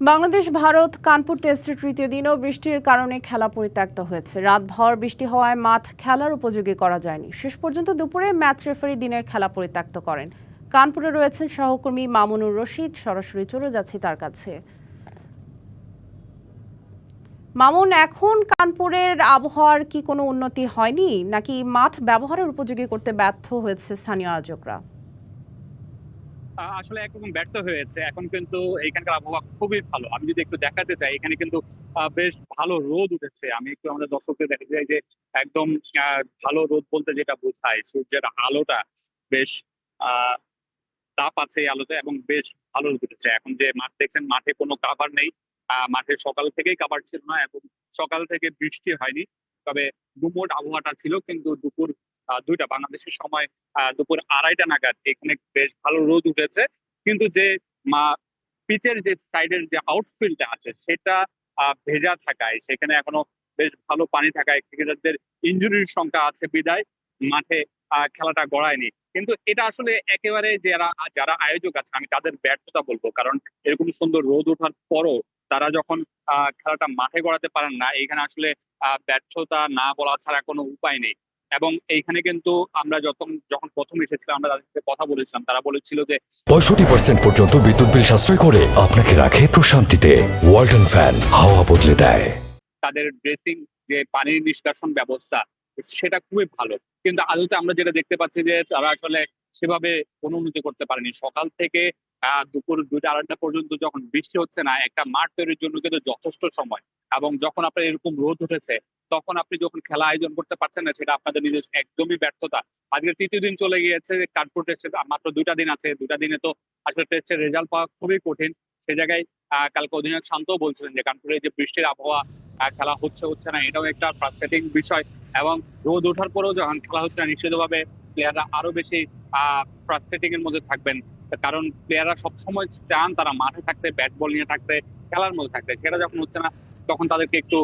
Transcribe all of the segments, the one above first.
বাংলাদেশ, ভারত, কানপুর টেস্টের তৃতীয় দিনও বৃষ্টির কারণে খেলা পরিত্যক্ত হয়েছে। রাতভর বৃষ্টি হওয়ায় মাঠ খেলার উপযোগী করা যায়নি। শেষ পর্যন্ত দুপুরে ম্যাচ রেফারি দিনের খেলা পরিত্যক্ত করেন। কানপুরে রয়েছেন সহকর্মী মামুনুর রশিদ। সরাসরি চলে যাচ্ছি তার কাছে। মামুন, এখন কানপুরের আবহাওয়ার কি কোনো উন্নতি হয়নি? নাকি মাঠ ব্যবহারের উপযোগী করতে ব্যর্থ হয়েছে স্থানীয় আয়োজকরা? আসলে একরকম ব্যর্থ হয়েছে। এখন কিন্তু এখানকার আবহাওয়া খুবই ভালো। আমি যদি একটু দেখাতে চাই, এখানে কিন্তু বেশ ভালো রোদ উঠেছে। আমি একটু আমাদের দর্শকদের দেখাতে চাই যে, একদম ভালো রোদ বলতে যেটা বোঝায়, সূর্যের আলোটা বেশ তাপ আছে এই আলোতে এবং বেশ ভালো রোদ উঠেছে। এখন যে মাঠ দেখছেন, মাঠে কোনো কাভার নেই। মাঠে সকাল থেকেই কাভার ছিল না এবং সকাল থেকে বৃষ্টি হয়নি। তবে দুমোট আবহাওয়াটা ছিল, কিন্তু দুপুর দুইটা বাংলাদেশের সময় দুপুর আড়াইটা নাগাদ এখানে বেশ ভালো রোদ উঠেছে। কিন্তু যে মা, পিচের যে সাইডের যে আউটফিল্ডটা আছে, সেটা ভেজা থাকায়, সেখানে এখনও বেশ ভালো পানি থাকায় ক্রিকেটারদের ইঞ্জুরির সংখ্যা আছে বিদায়। মাঠে খেলাটা গড়ায়নি। কিন্তু এটা আসলে একেবারে যারা যারা আয়োজক আছে, আমি তাদের ব্যর্থতা বলব। কারণ এরকম সুন্দর রোদ ওঠার পরও তারা যখন খেলাটা মাঠে গড়াতে পারেন না, এখানে আসলে ব্যর্থতা না বলা ছাড়া কোনো উপায় নেই। এবং এইখানে কিন্তু আমরা যখন যখন প্রথম এসেছিলাম আমরা তাদের সাথে কথা বলেছিলাম তারা বলেছিল যে পঁয়ষট্টি পার্সেন্ট পর্যন্ত বিদ্যুৎ বিল সাশ্রয় করে আপনাকে রাখে প্রশান্তিতে। ওয়ালটন ফ্যান হাওয়া বদলে দেয়। তাদের ড্রেসিং যে পানির নিষ্কাশন ব্যবস্থা সেটা খুবই ভালো। কিন্তু আদতে আমরা যেটা দেখতে পাচ্ছি যে তারা আসলে সেভাবে কোনো উন্নতি করতে পারেনি। সকাল থেকে আহ দুপুর দুইটা আড়াইটা পর্যন্ত যখন বৃষ্টি হচ্ছে না একটা মাঠ তৈরির জন্য কিন্তু যথেষ্ট সময়। এবং যখন আপনার এরকম রোদ উঠেছে তখন আপনি যখন খেলা আয়োজন করতে পারছেন না, সেটা আপনাদের নিজস্ব একদমই ব্যর্থতা। আজকে তৃতীয় দিন চলে গিয়েছে কানপুর টেস্টের মাত্র দুইটা দিন আছে। দুইটা দিনে তো আসলে টেস্টের রেজাল্ট পাওয়া খুবই কঠিন। সে জায়গায় কালকে অধিনায়ক শান্তও বলছিলেন যে কানপুরে যে বৃষ্টির আবহাওয়া খেলা হচ্ছে হচ্ছে না, এটাও একটা ফ্রাস্ট্রেটিং বিষয়। এবং রোদ ওঠার পরেও যখন খেলা হচ্ছে না, নিশ্চিতভাবে প্লেয়াররা আরও বেশি ফ্রাস্ট্রেটিং এর মধ্যে থাকবেন। কারণ প্লেয়াররা সবসময় চান তারা মাঠে থাকতে ব্যাট বল নিয়ে থাকতে, খেলার মধ্যে থাকতে। সেটা যখন হচ্ছে না তখন তাদেরকে একটু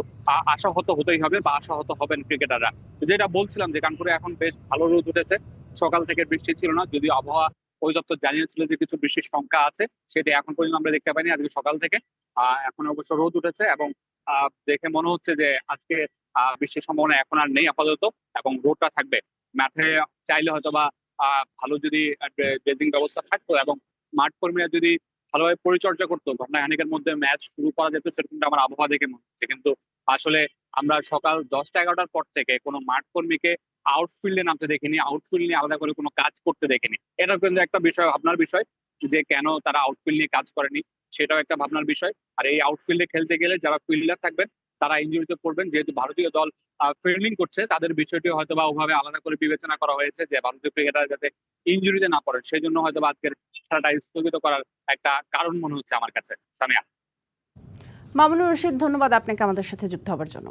আশাহত হতেই হবে বা আশাহত হবেন ক্রিকেটাররা। যেটা বলছিলাম যে কানপুরে এখন বেশ ভালো রোদ উঠেছে, সকাল থেকে বৃষ্টি ছিল না, যদিও আবহাওয়া অধিদপ্তর জানিয়েছিল যে কিছু বৃষ্টির সংখ্যা আছে, সেটা এখন পর্যন্ত আমরা দেখতে পাইনি, আজকে সকাল থেকে। এখন অবশ্য রোদ উঠেছে এবং দেখে মনে হচ্ছে যে আজকে বৃষ্টির সম্ভাবনা এখন আর নেই আপাতত এবং রোদটা থাকবে। মাঠে চাইলে হয়তো বা ভালো যদি ড্রেজিং ব্যবস্থা থাকতো এবং মাঠ কর্মীরা যদি ভালোভাবে পরিচর্যা করতো। ঘন্টাখানেকের মধ্যে ম্যাচ শুরু করা যেত, সেরকমটা আমার আবহাওয়া দেখে মনে হচ্ছে। কিন্তু আসলে আমরা সকাল দশটা এগারোটার পর থেকে কোনো মাঠ কর্মীকে আউটফিল্ডে নামতে দেখিনি আউটফিল্ড নিয়ে আলাদা করে কোনো কাজ করতে দেখিনি। এটা কিন্তু একটা বিষয়, ভাবনার বিষয় যে কেন তারা আউটফিল্ড নিয়ে কাজ করেনি, সেটাও একটা ভাবনার বিষয়। আর এই আউটফিল্ডে খেলতে গেলে যারা ফিল্ডার থাকবেন তারা ইঞ্জুরিতে পড়বেন। যেহেতু ভারতীয় দল ফিল্ডিং করছে, তাদের বিষয়টি হয়তো বা ওভাবে আলাদা করে বিবেচনা করা হয়েছে যে ভারতীয় ক্রিকেটার যাতে ইঞ্জুরিতে না পড়েন। সেই জন্য হয়তো আজকের খেলাটা স্থগিত করার একটা কারণ মনে হচ্ছে আমার কাছে। সামিয়া। মামুনুর রশিদ, ধন্যবাদ আপনাকে আমাদের সাথে যুক্ত হওয়ার জন্য।